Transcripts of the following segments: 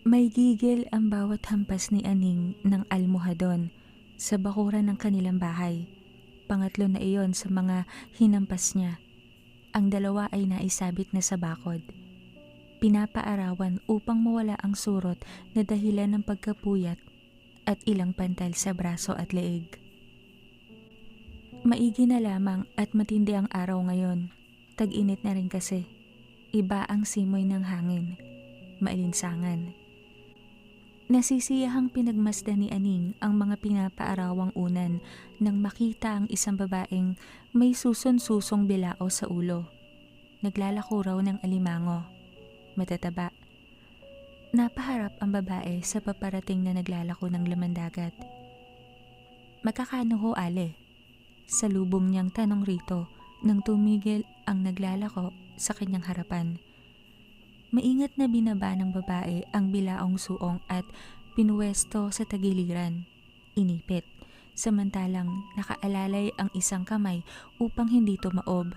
May gigil ang bawat hampas ni Aning ng almohadon sa bakuran ng kanilang bahay. Pangatlo na iyon sa mga hinampas niya. Ang dalawa ay naisabit na sa bakod. Pinapaarawan upang mawala ang surot na dahilan ng pagkapuyat at ilang pantal sa braso at leeg. Maigi na lamang at matindi ang araw ngayon. Tag-init na rin kasi. Iba ang simoy ng hangin. Mailinsangan. Nasisiyahang pinagmasdan ni Aning ang mga pinapaarawang unan nang makita ang isang babaeng may suson-susong bilao sa ulo. Naglalako raw ng alimango. Matataba. Napaharap ang babae sa paparating na naglalako ng laman dagat. Magkakano ho, Ale? Sa lubong niyang tanong rito nang tumigil ang naglalako sa kanyang harapan. Maingat na binaba ng babae ang bilaong suong at pinuwesto sa tagiliran. Inipit, samantalang nakaalalay ang isang kamay upang hindi tumaob.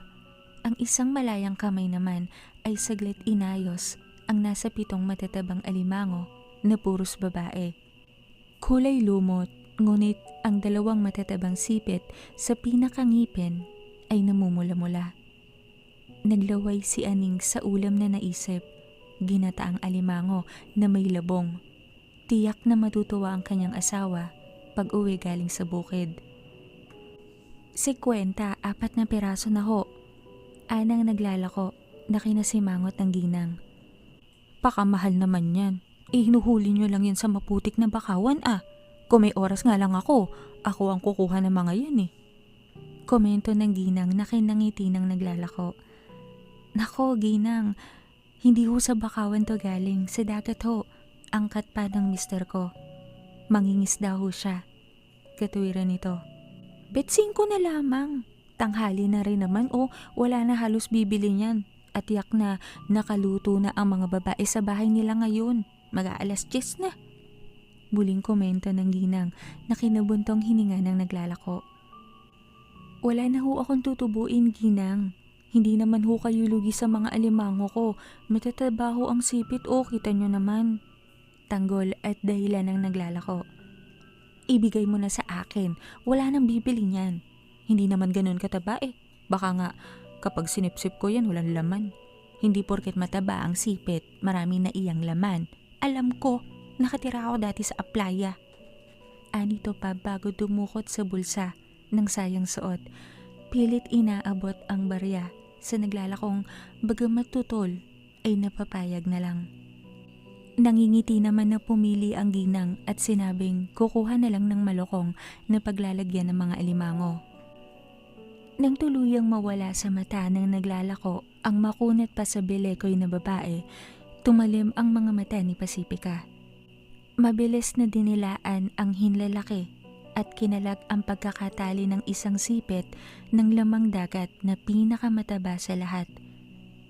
Ang isang malayang kamay naman ay saglit inayos ang nasa pitong matatabang alimango na puros babae. Kulay lumot, ngunit ang dalawang matatabang sipit sa pinakangipin ay namumula-mula. Naglaway si Aning sa ulam na naisip ginataang alimango na may labong. Tiyak na matutuwa ang kanyang asawa pag uwi galing sa bukid. Si Kwenta, apat na piraso na ho. Anang naglalako na kinasimangot ng ginang. Pakamahal naman yan. Ihinuhuli nyo lang yan sa maputik na bakawan ah. Kung may oras nga lang ako, ako ang kukuha ng mga yan eh. Komento ng ginang na kinangiti ng naglalako. Nako, ginang, hindi ho sa bakawan to galing, sa dagat ho. Angkat pa ng mister ko. Mangingisda ho siya. Katuwiran nito. Betsing ko na lamang. Tanghali na rin naman o wala na halos bibili niyan. At yak na nakaluto na ang mga babae sa bahay nila ngayon. Mag-aalas 10 na. Muling komento ng ginang na kinabuntong hininga ng naglalako. Wala na ho akong tutubuin, ginang. Hindi naman ho kayo lugi sa mga alimango ko. Matatabaho ang sipit o kita nyo naman. Tanggol at dahilan ng naglalako. Ibigay mo na sa akin. Wala nang bibili niyan. Hindi naman ganun kataba eh. Baka nga kapag sinipsip ko yan walang laman. Hindi porket mataba ang sipit, marami na iyang laman. Alam ko, nakatira ako dati sa aplaya. Anito pa bago dumukot sa bulsa ng sayang suot. Pilit inaabot ang barya sa naglalakong bagamat tutol ay napapayag na lang. Nangingiti naman na pumili ang ginang at sinabing kukuha na lang ng malokong na paglalagyan ng mga alimango. Nang tuluyang mawala sa mata ng naglalako ang makunat pa sa belekoy na babae, tumalim ang mga mata ni Pasipika. Mabilis na dinilaan ang hinlalaki at kinalag ang pagkakatali ng isang sipit ng lamang dagat na pinakamataba sa lahat.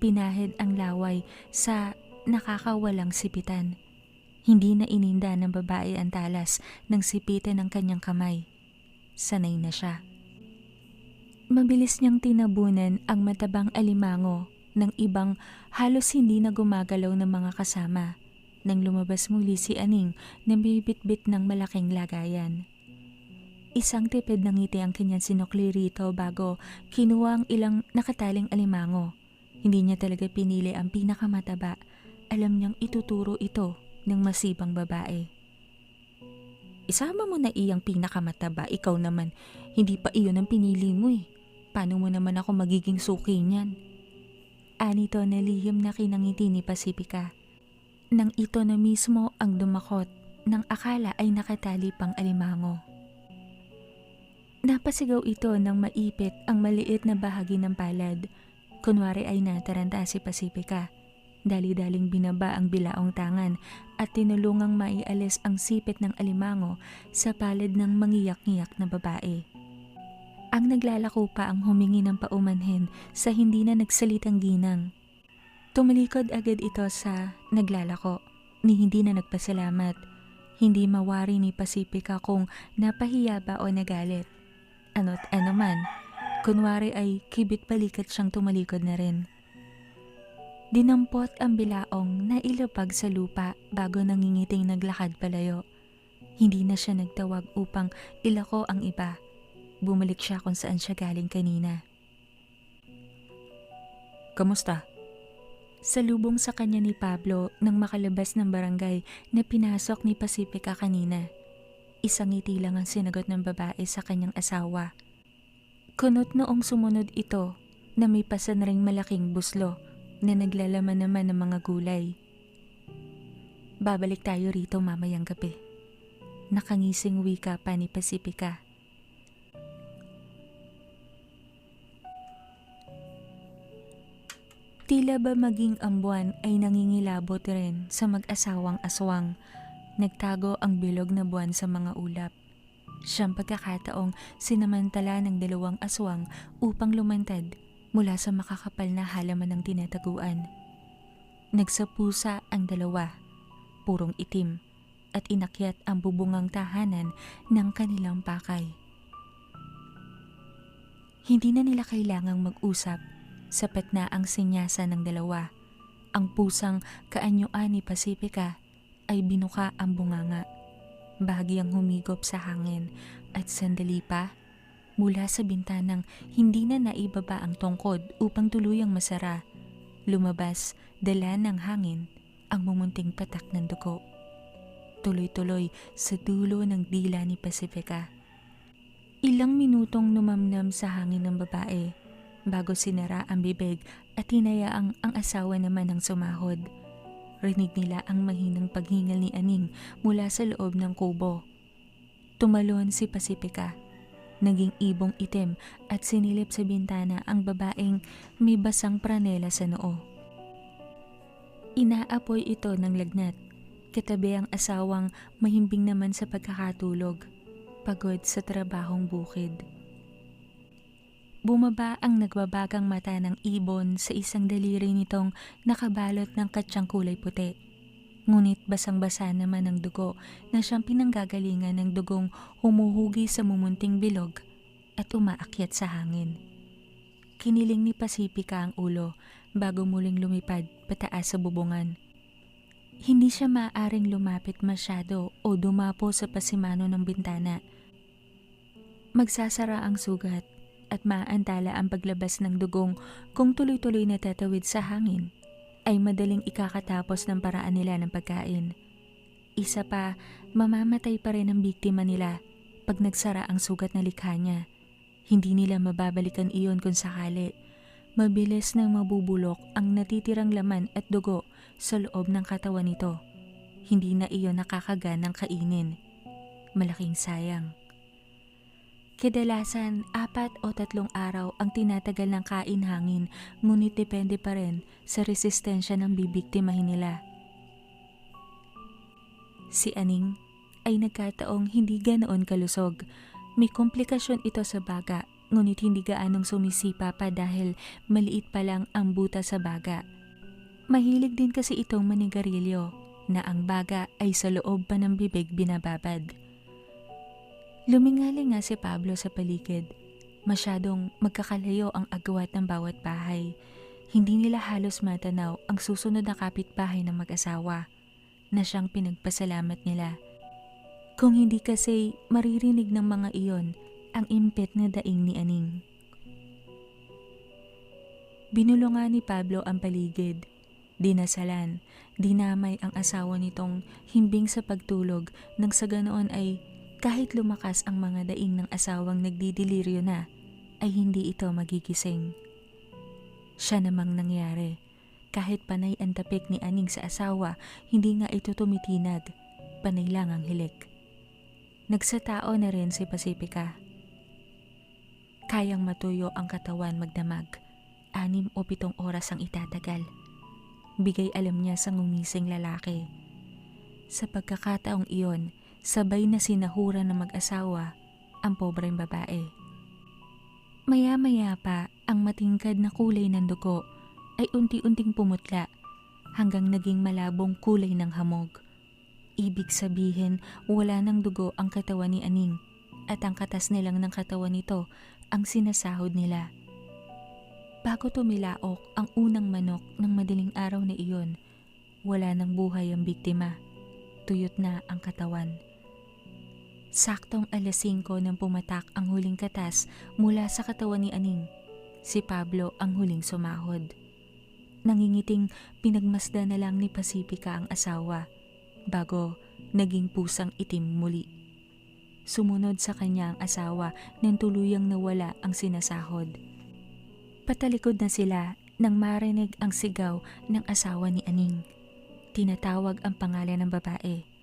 Pinahid ang laway sa nakakawalang sipitan. Hindi na ininda ng babae ang talas ng sipitan ng kanyang kamay. Sanay na siya. Mabilis niyang tinabunan ang matabang alimango ng ibang halos hindi na gumagalaw ng mga kasama nang lumabas muli si Aning na bibit-bit ng malaking lagayan. Isang tipid ng ngiti ang kanyang sinukli rito bago kinuha ang ilang nakataling alimango. Hindi niya talaga pinili ang pinakamataba. Alam niyang ituturo ito ng masibang babae. Isama mo na iyang pinakamataba, ikaw naman. Hindi pa iyon ang pinili mo eh. Paano mo naman ako magiging suki niyan? Anito na lihim na kinangiti ni Pasipika. Nang ito na mismo ang dumakot nang akala ay nakatali pang alimango. Napasigaw ito nang maipit ang maliit na bahagi ng palad. Kunwari ay nataranta si Pasipika. Dali-daling binaba ang bilaong tangan at tinulungang maialis ang sipit ng alimango sa palad ng mangiyak-ngiyak na babae. Ang naglalako pa ang humingi ng paumanhin sa hindi na nagsalitang ginang. Tumalikod agad ito sa naglalako ni hindi na nagpasalamat. Hindi mawari ni Pasipika kung napahiya ba o nagalit. Ano't ano man, kunwari ay kibit balikat siyang tumalikod na rin. Dinampot ang bilaong na ilapag sa lupa bago nangingiting naglakad palayo. Hindi na siya nagtawag upang ilako ang iba. Bumalik siya kung saan siya galing kanina. Kamusta? Salubong sa kanya ni Pablo nang makalabas ng barangay na pinasok ni Pacifica kanina. Isang ngiti lang ang sinagot ng babae sa kanyang asawa. Kunot noong sumunod ito na may pasan ring malaking buslo na naglalaman naman ng mga gulay. Babalik tayo rito mamayang gabi. Nakangising wika pa ni Pacifica. Tila ba maging ang buwan ay nangingilabot rin sa mag-asawang aswang. Nagtago ang bilog na buwan sa mga ulap. Siyang pagkakataong sinamantala ng dalawang aswang upang lumantad mula sa makakapal na halaman ng tinataguan. Nagsapusa ang dalawa, purong itim, at inakyat ang bubungang tahanan ng kanilang pakay. Hindi na nila kailangang mag-usap sapat na ang sinyasa ng dalawa. Ang pusang kaanyuan ni Pacifica ay binuka ang bunganga. Bahagyang humigop sa hangin at sandali pa, mula sa bintanang hindi na naibaba ang tungkod upang tuluyang masara, lumabas dala ng hangin ang mumunting patak ng dugo. Tuloy-tuloy sa dulo ng dila ni Pacifica. Ilang minutong numamnam sa hangin ng babae bago sinara ang bibig at hinayaang ang asawa naman ang sumahod. Rinig nila ang mahinang paghingal ni Aning mula sa loob ng kubo. Tumalon si Pacifica. Naging ibong itim at sinilip sa bintana ang babaeng may basang pranela sa noo. Inaapoy ito ng lagnat. Katabi ang asawang mahimbing naman sa pagkakatulog. Pagod sa trabahong bukid. Bumaba ang nagbabagang mata ng ibon sa isang daliri nitong nakabalot ng katsyang kulay puti. Ngunit basang-basa naman ang dugo na siyang pinanggagalingan ng dugong humuhugi sa mumunting bilog at umaakyat sa hangin. Kiniling ni Pasipika ang ulo bago muling lumipad pataas sa bubungan. Hindi siya maaaring lumapit masyado o dumapo sa pasimano ng bintana. Magsasara ang sugat at maaantala ang paglabas ng dugong kung tuloy-tuloy na tatawid sa hangin, ay madaling ikakatapos ng paraan nila ng pagkain. Isa pa, mamamatay pa rin ang biktima nila pag nagsara ang sugat na likha niya. Hindi nila mababalikan iyon kung sakali. Mabilis nang mabubulok ang natitirang laman at dugo sa loob ng katawan nito. Hindi na iyon nakakaganang kainin. Malaking sayang. Kadalasan, apat o tatlong araw ang tinatagal ng kain hangin ngunit depende pa rin sa resistensya ng bibiktimahin nila. Si Aning ay nagkataong hindi ganoon kalusog. May komplikasyon ito sa baga ngunit hindi gaanong sumisipa pa dahil maliit pa lang ang buta sa baga. Mahilig din kasi itong manigarilyo na ang baga ay sa loob pa ng bibig binababad. Lumingali nga si Pablo sa paligid. Masyadong magkakalayo ang agwat ng bawat bahay. Hindi nila halos matanaw ang susunod na kapitbahay ng mag-asawa na siyang pinagpasalamat nila. Kung hindi kasi maririnig ng mga iyon ang impet na daing ni Aning. Binulungan ni Pablo ang paligid. Dinasalan, dinamay ang asawa nitong himbing sa pagtulog nang sa ganoon ay kahit lumakas ang mga daing ng asawang nagdidiliryo na, ay hindi ito magigising. Siya namang nangyari. Kahit panay ang tapik ni Aning sa asawa, hindi nga ito tumitinag. Panay lang ang hilik. Nagsatao na rin si Pacifica. Kayang matuyo ang katawan magdamag. Anim o pitong oras ang itatagal. Bigay alam niya sa ngumising lalaki. Sa pagkakataong iyon, sabay na sinahura ng mag-asawa ang pobreng babae. Maya-maya pa ang matingkad na kulay ng dugo ay unti-unting pumutla hanggang naging malabong kulay ng hamog. Ibig sabihin wala ng dugo ang katawan ni Aning at ang katas nilang ng katawan nito ang sinasahod nila. Bago tumilaok ang unang manok ng madaling araw na iyon, wala nang buhay ang biktima. tuyot na ang katawan. Saktong alas 5 nang pumatak ang huling katas mula sa katawan ni Aning. Si Pablo ang huling sumahod. Nangingiting pinagmasda na lang ni Pacifica ang asawa bago naging pusang itim muli. Sumunod sa kanya ang asawa nang tuluyang nawala ang sinasahod. Patalikod na sila nang marinig ang sigaw ng asawa ni Aning. Tinatawag ang pangalan ng babae.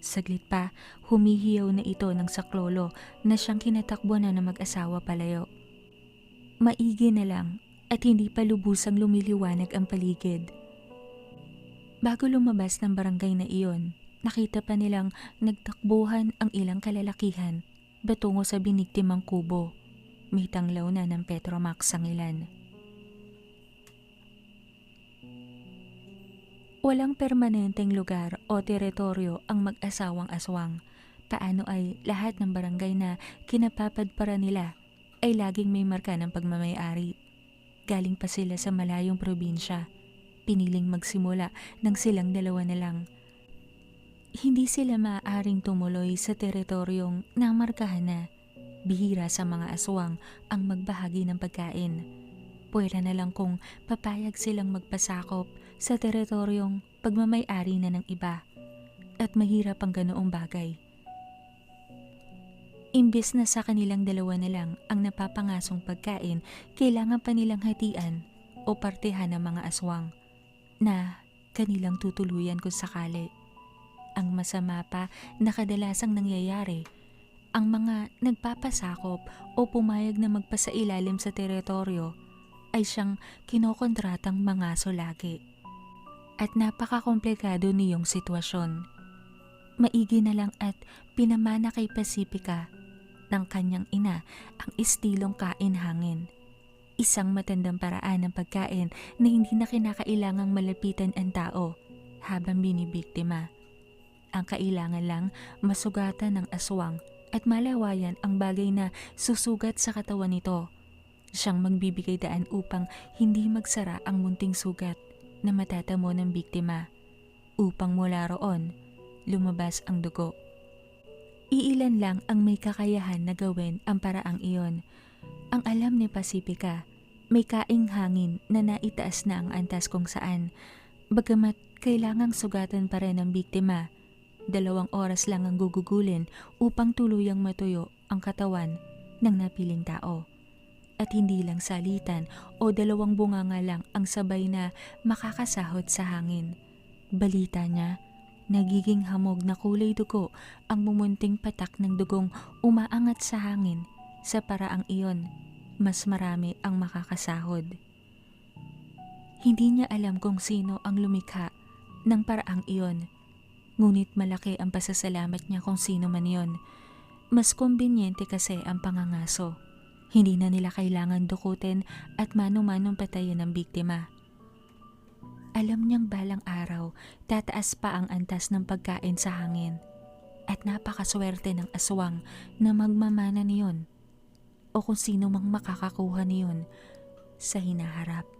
Saglit pa, humihiyaw na ito ng saklolo na siyang kinatakbo na ng mag-asawa palayo. Maigi na lang at hindi pa lubusang lumiliwanag ang paligid. Bago lumabas ng barangay na iyon, nakita pa nilang nagtakbuhan ang ilang kalalakihan batungo sa biniktimang kubo. May tanglaw na ng Petromax ang ilan. Walang permanenteng lugar o teritoryo ang mag-asawang aswang. Paano ay lahat ng barangay na kinapapadpara nila ay laging may marka ng pagmamayari. Galing pa sila sa malayong probinsya. Piniling magsimula ng silang dalawa na lang. Hindi sila maaaring tumuloy sa teritoryong namarkahan na. Bihira sa mga aswang ang magbahagi ng pagkain. Pwera na lang kung papayag silang magpasakop sa teritoryong pagmamayari na ng iba. At mahirap ang ganoong bagay. Imbis na sa kanilang dalawa na lang ang napapangasong pagkain, kailangan pa nilang hatian o partehan ng mga aswang na kanilang tutuluyan kung sakali. Ang masama pa na kadalasang nangyayari, ang mga nagpapasakop o pumayag na magpasailalim sa teritoryo ay siyang kinokontratang mangaso lagi. At napakakomplikado niyong sitwasyon. Maigi na lang at pinamana kay Pacifica ng kanyang ina ang istilong kain-hangin. Isang matandang paraan ng pagkain na hindi na kinakailangang malapitan ang tao habang binibiktima. Ang kailangan lang masugatan ng aswang at malawayan ang bagay na susugat sa katawan nito. Siyang magbibigay daan upang hindi magsara ang munting sugat na matatamo ng biktima. Upang mula roon, lumabas ang dugo. Iilan lang ang may kakayahan na gawin ang paraang iyon. Ang alam ni Pacifica, may kaing hangin na naitaas na ang antas kung saan. Bagamat kailangang sugatan pa rin ang biktima, dalawang oras lang ang gugugulin upang tuluyang matuyo ang katawan ng napiling tao. At hindi lang salitan o dalawang bunganga lang ang sabay na makakasahod sa hangin. Balita niya, nagiging hamog na kulay dugo ang mumunting patak ng dugong umaangat sa hangin sa paraang iyon. Mas marami ang makakasahod. Hindi niya alam kung sino ang lumikha ng paraang iyon. Ngunit malaki ang pasasalamat niya kung sino man iyon. Mas kumbinyente kasi ang pangangaso. Hindi na nila kailangan dukutin at mano-manong patayin ng biktima. Alam niyang balang araw, tataas pa ang antas ng pagkain sa hangin. At napakaswerte ng aswang na magmamana niyon o kung sino mang makakakuha niyon sa hinaharap.